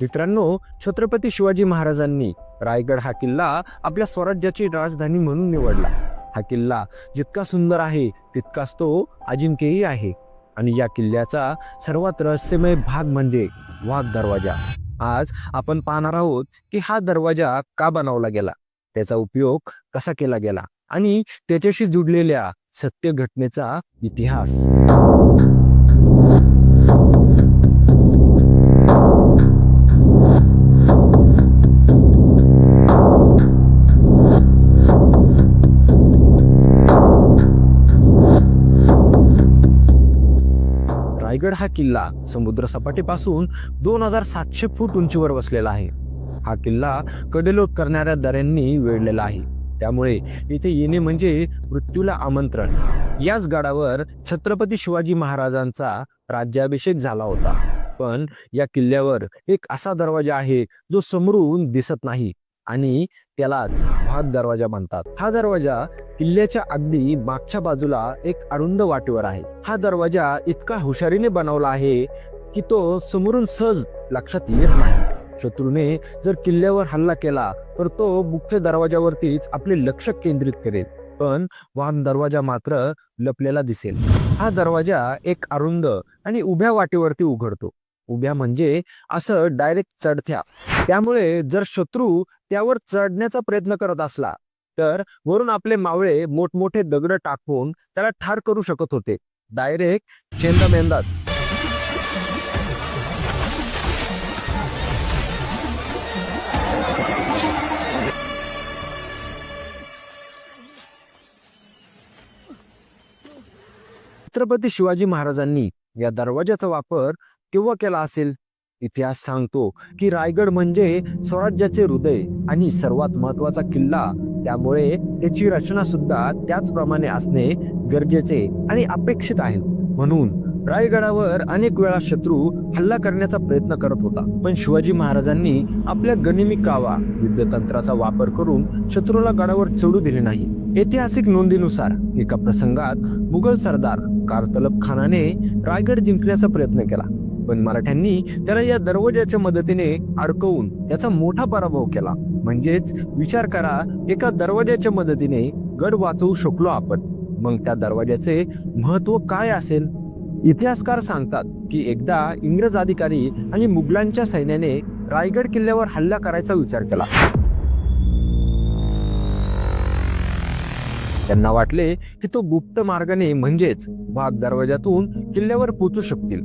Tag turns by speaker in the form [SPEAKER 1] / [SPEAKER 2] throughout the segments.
[SPEAKER 1] मित्रांनो छत्रपती शिवाजी महाराजांनी रायगड हा किल्ला आपल्या स्वराज्याची राजधानी म्हणून निवडला. हा किल्ला जितका सुंदर आहे तितकाच तो अजिंक्यही आहे. आणि या किल्ल्याचा सर्वात रहस्यमय भाग म्हणजे वाघ दरवाजा. आज आपण पाहणार आहोत की हा दरवाजा का बनवला गेला? त्याचा उपयोग कसा केला गेला? आणि त्याच्याशी जुडलेल्या सत्य घटनेचा इतिहास. रायगड हा किल्ला समुद्र सपाटीपासून दोन हजार सातशे फूट उंचीवर वसलेला आहे. हा किल्ला कडेलोट करणाऱ्या दऱ्यांनी वेढलेला आहे. त्यामुळे इथे येणे म्हणजे मृत्यूला आमंत्रण. याच गडावर छत्रपती शिवाजी महाराजांचा राज्याभिषेक झाला होता. पण या किल्ल्यावर एक असा दरवाजा आहे जो समोरून दिसत नाही आणि त्यालाच भाग दरवाजा म्हणतात. हा दरवाजा किल्ल्याच्या अगदी मागच्या बाजूला एक अरुंद वाटेवर आहे. हा दरवाजा इतका हुशारीने बनवला आहे की तो समोरून सहज लक्षात येत नाही. शत्रूने जर किल्ल्यावर हल्ला केला तर तो मुख्य दरवाजावरतीच आपले लक्ष केंद्रित करेल. पण वाहन दरवाजा मात्र लपलेला दिसेल. हा दरवाजा एक अरुंद आणि उभ्या वाटेवरती उघडतो. उभ्या म्हणजे असं डायरेक्ट चढत्या. त्यामुळे जर शत्रू त्यावर चढण्याचा प्रयत्न करत असला तर वरून आपले मावळे मोठमोठे दगड टाकून त्याला ठार करू शकत होते. डायरेक्ट चेंदा मेंदात छत्रपती शिवाजी महाराजांनी या दरवाजाचा वापर केव्हा केला असेल? इतिहास सांगतो की रायगड म्हणजे स्वराज्याचे हृदय आणि सर्वात महत्त्वाचा किल्ला. त्यामुळे त्याची रचना सुद्धा त्याचप्रमाणे असणे गरजेचे आणि अपेक्षित आहे. म्हणून रायगडावर अनेक वेळा शत्रू हल्ला करण्याचा प्रयत्न करत होता. पण शिवाजी महाराजांनी आपल्या गनिमी कावा युद्धतंत्राचा वापर करून शत्रूला गडावर चढू दिले नाही. ऐतिहासिक नोंदीनुसार एका प्रसंगात मुघल सरदार कारतलब खानाने रायगड जिंकण्याचा प्रयत्न केला. पण मराठ्यांनी त्याला या दरवाजाच्या मदतीने अडकवून त्याचा मोठा पराभव केला. म्हणजेच विचार करा एका दरवाजाच्या मदतीने गड वाचवू शकलो आपण. मग त्या दरवाजाचे महत्त्व काय असेल? इतिहासकार सांगतात की एकदा इंग्रज अधिकारी आणि मुघलांच्या सैन्याने रायगड किल्ल्यावर हल्ला करायचा विचार केला. त्यांना वाटले की तो गुप्त मार्गाने म्हणजेच भाग दरवाजातून किल्ल्यावर पोचू शकतील.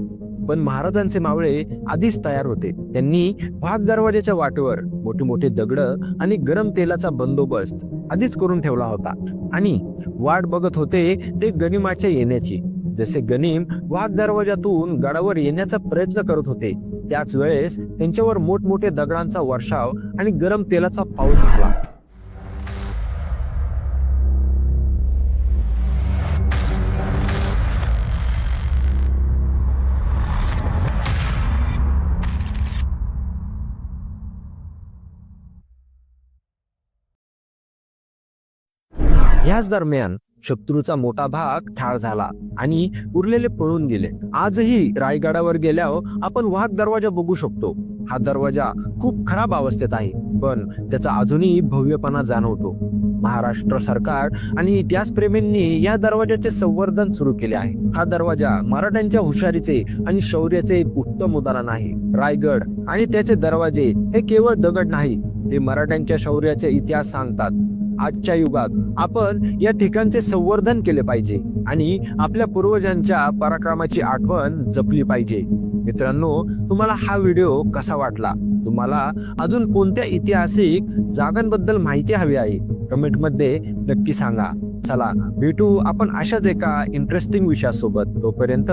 [SPEAKER 1] पण महाराजांचे मावळे आधीच तयार होते. त्यांनी भाग दरवाजाच्या वाटेवर मोठे मोठे दगड आणि गरम तेलाचा बंदोबस्त आधीच करून ठेवला होता. आणि वाट बघत होते ते गनिमाच्या येण्याची. जसे गनीम वाघ दरवाजातून गडावर येण्याचा प्रयत्न करत होते त्याच वेळेस त्यांच्यावर मोठमोठे दगडांचा वर्षाव आणि गरम तेलाचा पाऊस झाला. ह्याच दरम्यान शत्रूचा मोठा भाग ठार झाला आणि उरलेले पळून गेले. आजही रायगडावर गेल्यावर आपण वाघ दरवाजा बघू शकतो. हा दरवाजा खूप खराब अवस्थेत आहे पण त्याचा अजूनही भव्यपणा जाणवतो. महाराष्ट्र सरकार आणि इतिहासप्रेमींनी या दरवाजाचे संवर्धन सुरू केले आहे. हा दरवाजा मराठ्यांच्या हुशारीचे आणि शौर्याचे एक उत्तम उदाहरण आहे. रायगड आणि त्याचे दरवाजे हे केवळ दगड नाही ते मराठ्यांच्या शौर्याचे इतिहास सांगतात. आजच्या युगात आपण या ठिकाणचे संवर्धन केले पाहिजे आणि आपल्या पूर्वजांच्या पराक्रमाची आठवण जपली पाहिजे. मित्रांनो तुम्हाला हा व्हिडिओ कसा वाटला? तुम्हाला अजून कोणत्या ऐतिहासिक जागांबद्दल माहिती हवी आहे? कमेंटमध्ये नक्की सांगा. चला भेटू आपण अशाच एका इंटरेस्टिंग विषयासोबत. तोपर्यंत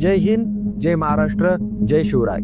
[SPEAKER 1] जय हिंद जय महाराष्ट्र जय शिवराय.